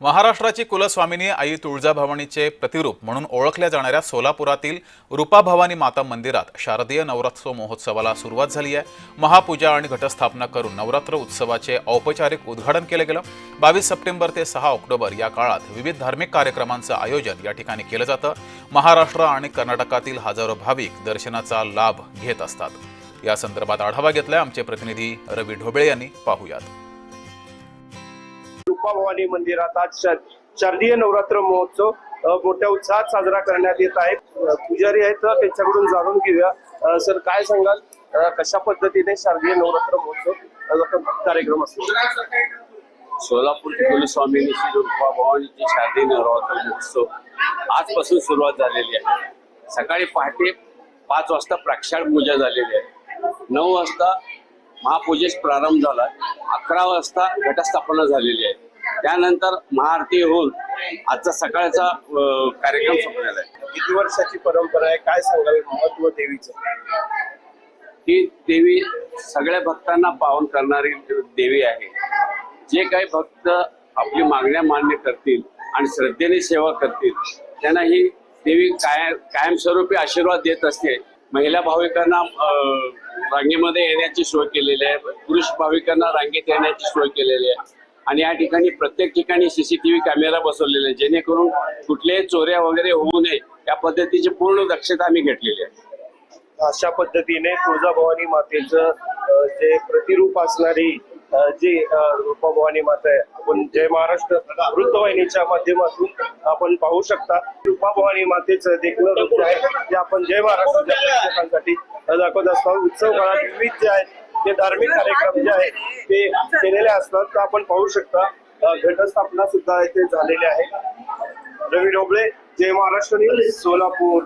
महाराष्ट्राची कुलस्वामिनी आई तुळजाभवानीचे प्रतिरूप म्हणून ओळखल्या जाणाऱ्या सोलापुरातील रूपाभवानी माता मंदिरात शारदीय नवरात्र महोत्सवाला सुरुवात झाली आहे. महापूजा आणि घटस्थापना करून नवरात्र उत्सवाचे औपचारिक उद्घाटन केलं गेलं. बावीस सप्टेंबर ते सहा ऑक्टोबर या काळात विविध धार्मिक कार्यक्रमांचं आयोजन या ठिकाणी केलं जातं. महाराष्ट्र आणि कर्नाटकातील हजारो भाविक दर्शनाचा लाभ घेत असतात. या संदर्भात आढावा घेतलाय आमचे प्रतिनिधी रवी ढोबळे यांनी. पाहूयात. रूपाभवानी मंदिरात आज शारदीय नवरात्र महोत्सव मोठ्या उत्साहात साजरा करण्यात येत आहे. पुजारी आहेत त्यांच्याकडून जाणून घेऊया. सर काय सांगाल? कशा पद्धतीने शारदीय नवरात्र महोत्सव कार्यक्रम असतो सोलापूर कुलस्वामिनी श्री रूपा भवानीची शारदीय नवरात्र महोत्सव आजपासून सुरुवात झालेली आहे. सकाळी पहाटे पाच वाजता प्रक्षाळ पूजा झालेली आहे. नऊ वाजता महापूजेस प्रारंभ झाला. अकरा वाजता घटस्थापना झालेली आहे. त्यानंतर महाआरती होऊन आजचा सकाळचा कार्यक्रम संपलेला आहे. किती वर्षाची परंपरा आहे? काय सांगाल महत्त्व देवीचं? ही देवी सगळ्या भक्तांना पावन करणारी देवी आहे. जे काही भक्त आपली मागण्या मान्य करतील आणि श्रद्धेने सेवा करतील त्यांना ही देवी कायम कायमस्वरूपी आशीर्वाद देत असते. महिला भाविकांना अं, रांगेमध्ये येण्याची सोय केलेली आहे. पुरुष भाविकांना रांगेत येण्याची सोय केलेली आहे. आणि या ठिकाणी प्रत्येक ठिकाणी सीसीटीव्ही कॅमेरा बसवलेले आहे जेणेकरून कुठल्याही चोऱ्या वगैरे होऊ नये या पद्धतीची पूर्ण दक्षता आम्ही घेतलेली आहे. अशा पद्धतीने तुळजाभवानी मातेचं जे प्रतिरूप असणारी जी रूपाभवानी माता आहे आपण जय महाराष्ट्र वृत्तवाहिनीच्या माध्यमातून आपण पाहू शकता. रूपाभवानी मातेचं देखणं नृत्य आहे जे आपण जय महाराष्ट्राच्या प्रेक्षकांसाठी दाखवत असतो. उत्सव काळात विविध जे आहेत ते धार्मिक कार्यक्रम जे आहेत ते केलेले असतात तर आपण पाहू शकता घटस्थापना सुद्धा इथे झालेली आहे. रवी ढोबळे जय महाराष्ट्र न्यूज सोलापूर.